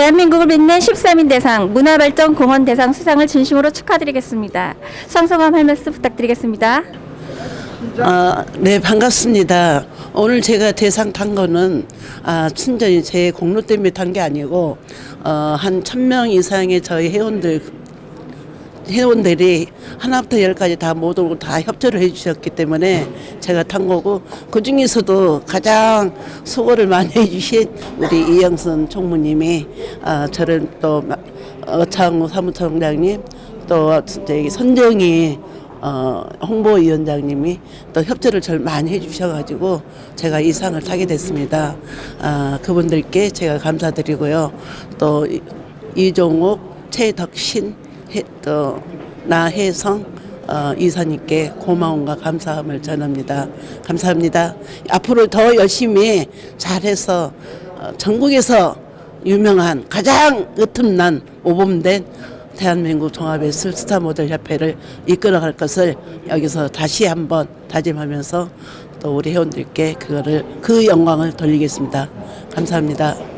대한민국을 빛낸 13인 대상 문화발전 공헌 대상 수상을 진심으로 축하드리겠습니다. 성성함 할 말씀 부탁드리겠습니다. 아, 네, 반갑습니다. 오늘 제가 대상 탄 거는, 아, 친절히 제 공로 때문에 탄 게 아니고, 어, 한 천 명 이상의 저희 회원들, 회원들이 하나부터 열까지 다 모두 다 협조를 해주셨기 때문에 제가 탄 거고, 그 중에서도 가장 수고를 많이 해주신 우리 이영선 총무님이, 아, 저를 또, 마- 어창우 사무총장님, 또 저기 선정이 어, 홍보위원장님이 또 협조를 절 많이 해주셔가지고 제가 이 상을 타게 됐습니다. 아, 그분들께 제가 감사드리고요. 또 이- 이종욱, 최덕신, 해, 또 나혜성 어, 이사님께 고마움과 감사함을 전합니다. 감사합니다. 앞으로 더 열심히 잘해서 어, 전국에서 유명한 가장 으뜸난 모범된 대한민국 종합예술 스타 모델 협회를 이끌어갈 것을 여기서 다시 한번 다짐하면서 또 우리 회원들께 그거를 그 영광을 돌리겠습니다. 감사합니다.